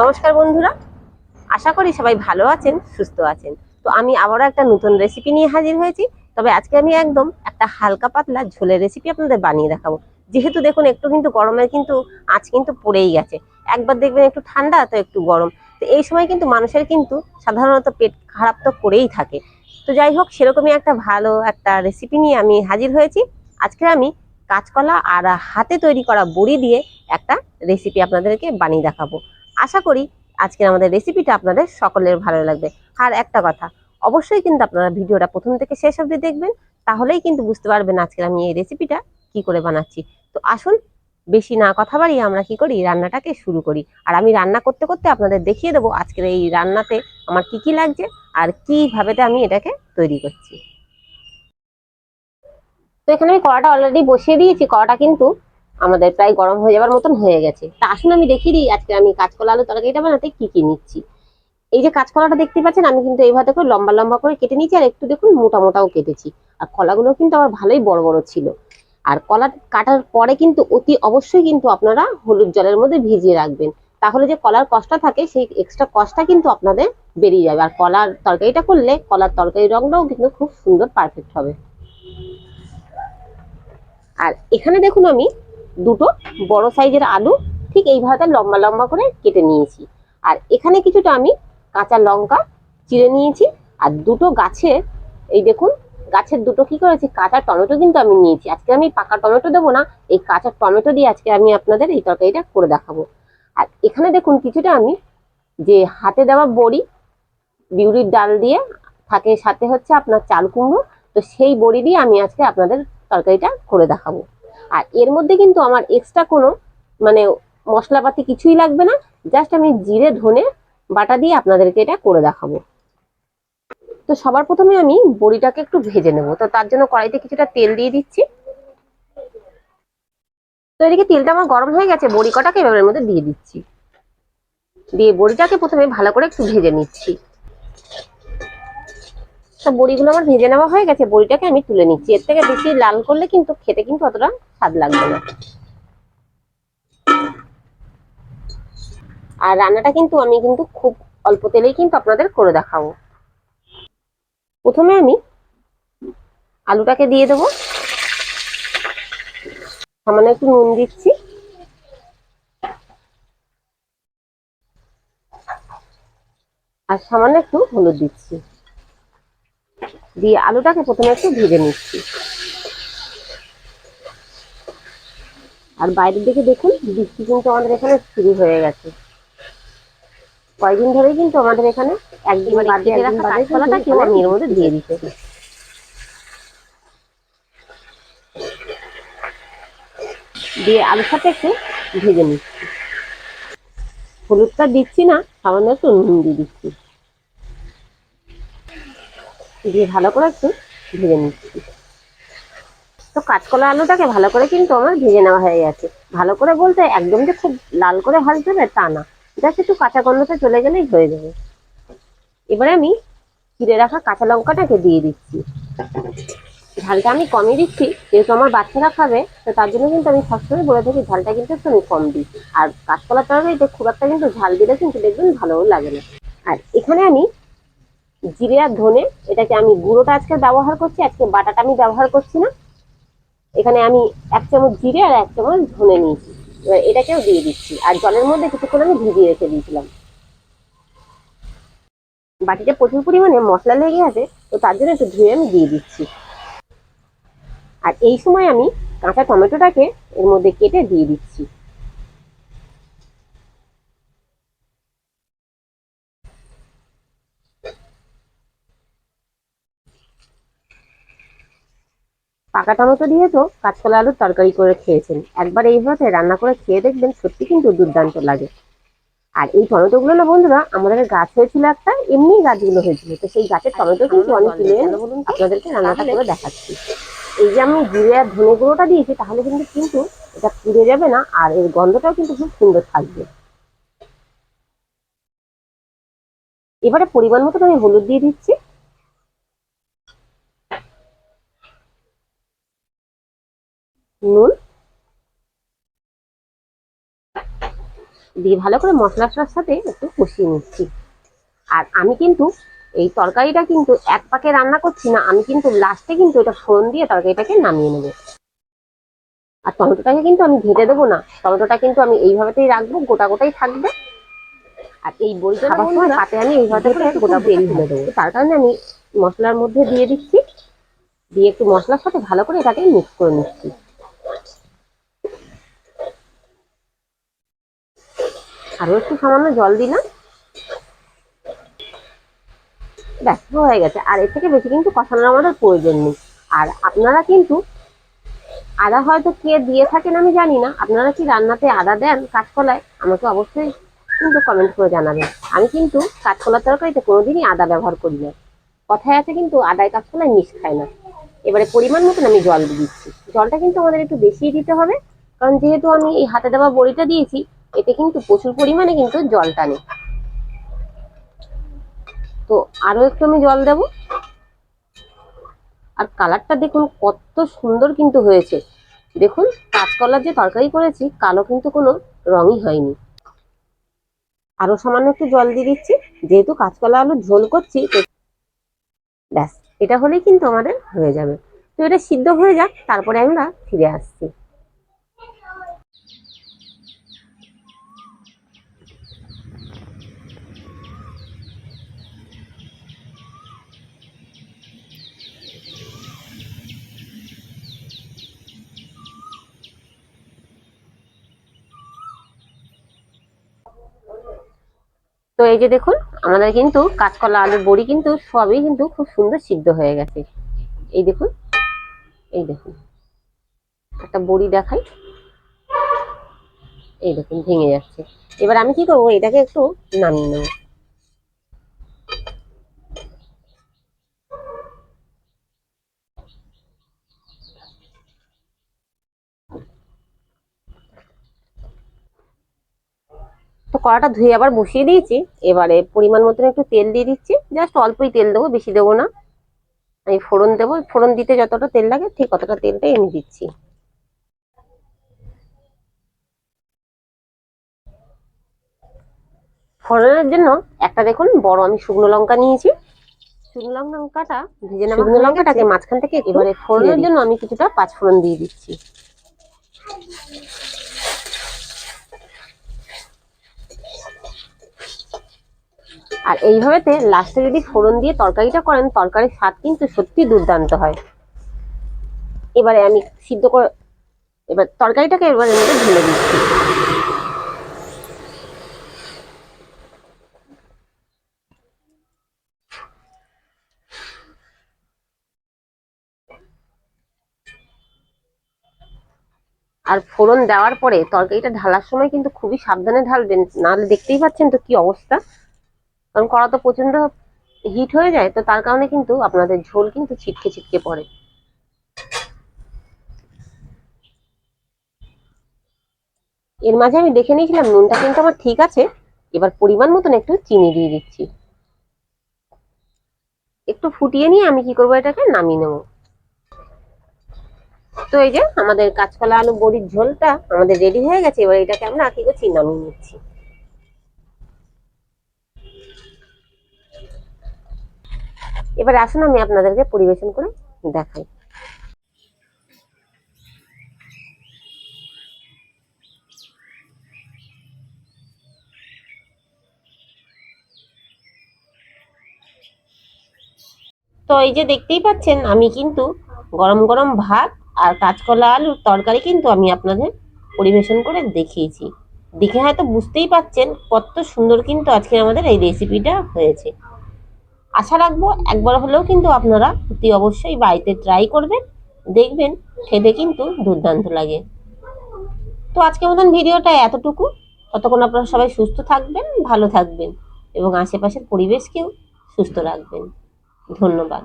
নমস্কার বন্ধুরা। আশা করি সবাই ভালো আছেন, সুস্থ আছেন। তো আমি আবারও একটা নতুন রেসিপি নিয়ে হাজির হয়েছি। তবে আজকে আমি একদম একটা হালকা পাতলা ঝোলের রেসিপি আপনাদের বানিয়ে দেখাবো। যেহেতু দেখুন, একটু কিন্তু গরমের কিন্তু আঁচ কিন্তু পড়েই গেছে। একবার দেখবেন একটু ঠান্ডা, তো একটু গরম। তো এই সময় কিন্তু মানুষের কিন্তু সাধারণত পেট খারাপ তো করেই থাকে। তো যাই হোক, সেরকমই একটা ভালো একটা রেসিপি নিয়ে আমি হাজির হয়েছি। আজকে আমি কাঁচকলা আর হাতে তৈরি করা বড়ি দিয়ে একটা রেসিপি আপনাদেরকে বানিয়ে দেখাবো। আশা করি আজকের আমাদের রেসিপিটা আপনাদের সকলের ভালো লাগবে। আর একটা কথা, অবশ্যই কিন্তু আপনারা ভিডিওটা প্রথম থেকে শেষ অবধি দেখবেন, তাহলেই কিন্তু বুঝতে পারবেন আজকে আমি এই রেসিপিটা কি করে বানাচ্ছি। তো আসুন, বেশি না কথা বাড়িয়ে আমরা কি করি, রান্নাটাকে শুরু করি। আর আমি রান্না করতে করতে আপনাদের দেখিয়ে দেবো আজকের এই রান্নাতে আমার কি কি লাগছে, আর কিভাবেতে আমি এটাকে তৈরি করছি। তো এখানে আমি কড়াটা অলরেডি বসিয়ে দিয়েছি, কড়াটা কিন্তু আমাদের প্রায় গরম হয়ে যাবার মতন হয়ে গেছে। তা আসুন আমি দেখিয়ে দিই, আজকে আমি কাঁচকলা আলু তরকারিটা বানাতে কি কি নিচ্ছি। এই যে কাঁচকলাটা দেখতে পাচ্ছেন, আমি কিন্তু এইভাবে করে লম্বা লম্বা করে কেটে নিয়েছি, আর একটু দেখুন মোটা মোটাও কেটেছি। আর কলাগুলো কিন্তু আমার ভালোই বড় বড় ছিল। আর কলা কাটার পরে কিন্তু অতি অবশ্যই কিন্তু আপনারা হলুদ জলের মধ্যে ভিজিয়ে রাখবেন। তাহলে যে কলার কষটা থাকে, সেই এক্সট্রা কষটা কিন্তু আপনাদের বেরিয়ে যাবে। আর কলার তরকারিটা করলে কলার তরকারির রংটাও কিন্তু খুব সুন্দর পারফেক্ট হবে। আর এখানে দেখুন আমি দুটো বড় সাইজের আলু ঠিক এইভাবে লম্বা লম্বা করে কেটে নিয়েছি। আর এখানে কিছুটা আমি কাঁচা লঙ্কা চিড়ে নিয়েছি আর দুটো গাছের, এই দেখুন, গাছের দুটো কি করেছি, কাঁচা টমেটো কিন্তু আমি নিয়েছি। আজকে আমি পাকা টমেটো দেবো না, এই কাঁচা টমেটো দিয়ে আজকে আমি আপনাদের এই তরকারিটা করে দেখাবো। আর এখানে দেখুন কিছুটা আমি যে হাতে দেওয়া বড়ি বিউলির ডাল দিয়ে থাকে, সাথে হচ্ছে আপনার চাল কুমড়ো, তো সেই বড়ি দিয়ে আমি আজকে আপনাদের তরকারিটা করে দেখাবো। আর এর মধ্যে কিন্তু আমার এক্সট্রা কোনো মানে মশলাপাতি কিছুই লাগবে না। জাস্ট আমি জিরে, ধনে, বাটা দিয়ে আপনাদেরকে এটা করে দেখাবো। তো সবার প্রথমে আমি বড়িটাকে একটু ভেজে নেব। তো তার জন্য কড়াইতে কিছুটা তেল দিয়ে দিচ্ছি। তো এদিকে তেলটা আমার গরম হয়ে গেছে, বড়ি কটাকে এর মধ্যে দিয়ে দিচ্ছি। দিয়ে বড়িটাকে প্রথমে ভালো করে একটু ভেজে নিচ্ছি। তো বড়িগুলো আমার ভেজে নেওয়া হয়ে গেছে, বড়িটাকে আমি তুলে নিচ্ছি। এর থেকে বেশি লাল করলে কিন্তু খেতে কিন্তু অতটা স্বাদ লাগবে না। আর রান্নাটা কিন্তু আমি কিন্তু খুব অল্প তেলেই কিন্তু আপনাদের করে দেখাবো। প্রথমে আমি আলুটাকে দিয়ে দেবো। সামান্য একটু নুন দিচ্ছি। আর সামান্য একটু হলুদ দিচ্ছি। দিয়ে আলুটাকে প্রথমে একটু ভেজে নিচ্ছি। আর বাইরের দিকে দেখুন বৃষ্টি কিন্তু আমাদের এখানে শুরু হয়ে গেছে। কয়েকদিন ধরেই কিন্তু আমাদের এখানে একদিন বাদে রাখা কাঁচকলাটা কেউ আমি এর মধ্যে দিয়ে দিতে দিয়ে আলুর সাথে একটু ভেজে নিচ্ছি। হলুদটা দিচ্ছি না সামান্য একটু নুন দিয়ে দিচ্ছি। দিয়ে ভালো করে একটু ভেজে নিচ্ছি। তো কাঁচকলা আলুটাকে ভালো করে কিন্তু আমার ভেজে নেওয়া হয়ে গেছে। ভালো করে বলতে একদম যে খুব লাল করে ভাজতে হবে তা না। জাস্ট একটু কাঁচা গন্ধটা চলে গেলেই হয়ে যাবে। এবারে আমি চিড়ে রাখা কাঁচা লঙ্কাটাকে দিয়ে দিচ্ছি। ঝালটা আমি কমই দিচ্ছি। যেহেতু আমার বাচ্চারা খাবে, তো তার জন্য কিন্তু আমি সবসময় বলে থাকি ঝালটা কিন্তু একটু আমি কম দিই। আর কাঁচকলা তরকারিতে খুব একটা কিন্তু ঝাল দিলে কিন্তু দেখবেন ভালোও লাগে না। আর এখানে আমি জিরে আর ধনে, এটাকে আমি গুঁড়োটা আজকে ব্যবহার করছি, আজকে বাটাটা আমি ব্যবহার করছি না। এখানে আমি এক চামচ জিরে আর এক চামচ ধনে নিয়েছি। এবার এটাকেও দিয়ে দিচ্ছি, আর জলের মধ্যে কিছুক্ষণ আমি ভিজিয়ে রেখে দিয়েছিলাম। বাটিতে প্রচুর পরিমাণে মশলা লেগে আছে, তো তার জন্য একটু ধুয়ে আমি দিয়ে দিচ্ছি। আর এই সময় আমি কাঁচা টমেটোটাকে এর মধ্যে কেটে দিয়ে দিচ্ছি। পাকা টমেটো দিয়ে তো কাঁচকলা আলুর তরকারি করে খেয়েছেন। একবার এইভাবে রান্না করে খেয়ে দেখবেন সত্যি কিন্তু দুর্দান্ত লাগে। আর এই টমেটোগুলো না বন্ধুরা আমাদের গাছ হয়েছিল একটা এমনি গাছগুলো হয়েছিল। তো সেই গাছের টমেটো কিন্তু অনেক তুলে আপনাদেরকে রান্নাটা করে দেখাচ্ছি। এই যে আমি জিরে আর ধনে গুঁড়োটা দিয়েছি তাহলে কিন্তু কিন্তু এটা পুড়ে যাবে না আর এর গন্ধটাও কিন্তু খুব সুন্দর থাকবে। এবারে পরিমাণ মতো আমি হলুদ দিয়ে দিচ্ছি। নুন। দিয়ে ভালো করে মশলাটার সাথে একটু কষিয়ে নিচ্ছি। আর আমি কিন্তু এই তরকারিটা কিন্তু এক পাকে রান্না করছি না আমি কিন্তু লাস্টে কিন্তু এটা ফোড়ন দিয়ে তরকারিটাকে নামিয়ে নেব। আর টমেটোটাকে কিন্তু আমি ঘেটে দেবো না টমেটোটা কিন্তু আমি এইভাবেতেই রাখব গোটা গোটাই থাকবে। আর এই পাতে আমি এইভাবে গোটা তেল ঢেলে দেবো। তার কারণে আমি মশলার মধ্যে দিয়ে দিচ্ছি দিয়ে একটু মশলার সাথে ভালো করে এটাকে মিক্স করে নিচ্ছি। আরও একটু সামান্য জল দিলাম ব্যাস, হয়ে গেছে। আর এর থেকে বেশি কিন্তু কষানোর আমাদের প্রয়োজন নেই। আর আপনারা কিন্তু আদা হয়তো কে দিয়ে থাকেন আমি জানি না। আপনারা কি রান্নাতে আদা দেন কাঠকলায় আমাকে অবশ্যই কিন্তু কমেন্ট করে জানাবেন। আমি কিন্তু কাঠকলার তরকারিতে কোনোদিনই আদা ব্যবহার করি না। কথায় আছে কিন্তু, আদায় কাঠকলায় মিশ খায় না। এবারে পরিমাণ মতন আমি জল দিচ্ছি। জলটা কিন্তু আমাদের একটু বেশিই দিতে হবে। কারণ যেহেতু আমি এই হাতে দেওয়া বড়িটা দিয়েছি এতে কিন্তু প্রচুর পরিমাণে কিন্তু জল টানে। তো আরও একটু আমি জল দেব। আর কালারটা দেখুন, কত সুন্দর কিন্তু হয়েছে। দেখুন, কাঁচকলার যে তরকারি করেছি, কালো কিন্তু কোনো রঙই হয়নি। আরও সামান্য একটু জল দিয়ে দিচ্ছি। যেহেতু কাঁচকলা আলু ঝোল করছি ব্যাস, এটা হলেই কিন্তু আমাদের হয়ে যাবে। তো এটা সিদ্ধ হয়ে যাক, তারপরে আমরা ফিরে আসছি তো এই যে দেখুন, আমাদের কিন্তু কাঁচকলা, আলুর বড়ি কিন্তু সবই কিন্তু খুব সুন্দর সিদ্ধ হয়ে গেছে। এই দেখুন এই দেখুন। একটা বড়ি দেখাই। এই দেখুন, ভেঙে যাচ্ছে। এবার আমি কি করব, এটাকে একটু নামিয়ে নেব। তো কড়াটা ধুয়ে আবার বসিয়ে দিয়েছি। এবারে পরিমাণ মতন একটু তেল দিয়ে দিচ্ছি। জাস্ট অল্পই তেল দেবো বেশি দেবো না। আমি ফোড়ন দেবো ফোড়ন দিতে যতটা তেল লাগে ঠিক অতটা তেলটাই আমি দিচ্ছি। ফোড়নের জন্য একটা দেখুন বড় আমি শুকনো লঙ্কা নিয়েছি। শুকনো লঙ্কাটা শুকনো লঙ্কাটাকে মাঝখান থেকে এবারে ফোড়নের জন্য আমি কিছুটা পাঁচ ফোড়ন দিয়ে দিচ্ছি। আর এইভাবেতে লাস্টে যদি ফোড়ন দিয়ে তরকারিটা করেন, তরকারির স্বাদ কিন্তু সত্যি দুর্দান্ত হয়। এবারে আমি সিদ্ধ করে, এবার তরকারিটাকে এবারে মধ্যে ঢেলে দিচ্ছি। আর ফোড়ন দেওয়ার পরে তরকারিটা ঢালার সময় কিন্তু খুবই সাবধানে ঢালবেন, নাহলে দেখতেই পাচ্ছেন তো কি অবস্থা। কারণ কড়া তো প্রচণ্ড হিট হয়ে যায়, তো তার কারণে কিন্তু আপনাদের ঝোল কিন্তু ছিটকে ছিটকে পড়ে। এর মাঝে আমি দেখে নিয়েছিলাম, নুনটা কিন্তু আমার ঠিক আছে। এবার পরিমাণ মতন একটু চিনি দিয়ে দিচ্ছি। একটু ফুটিয়ে নিয়ে আমি কি করব, এটাকে নামিয়ে নেব। তো এই যে আমাদের কাঁচকলা আলু বড়ির ঝোলটা আমাদের রেডি হয়ে গেছে, এবার এটাকে আমরা কি করছি নামিয়ে নিচ্ছি। এবার আসুন, আমি আপনাদেরকে পরিবেশন করে দেখাই। তো এই যে দেখতেই পাচ্ছেন, আমি কিন্তু গরম গরম ভাত আর কাঁচকলা আলুর তরকারি কিন্তু আমি আপনাদের পরিবেশন করে দেখিয়েছি। দেখে হয়তো বুঝতেই পাচ্ছেন কত সুন্দর কিন্তু আজকে আমাদের এই রেসিপিটা হয়েছে। আশা রাখব একবার হলেও কিন্তু আপনারা অতি অবশ্যই বাড়িতে ট্রাই করবেন, দেখবেন, খেতে কিন্তু দুর্দান্ত লাগে। তো আজকের মতন ভিডিওটা এতটুকু। ততক্ষণ আপনারা সবাই সুস্থ থাকবেন, ভালো থাকবেন এবং আশেপাশের পরিবেশকেও সুস্থ রাখবেন। ধন্যবাদ।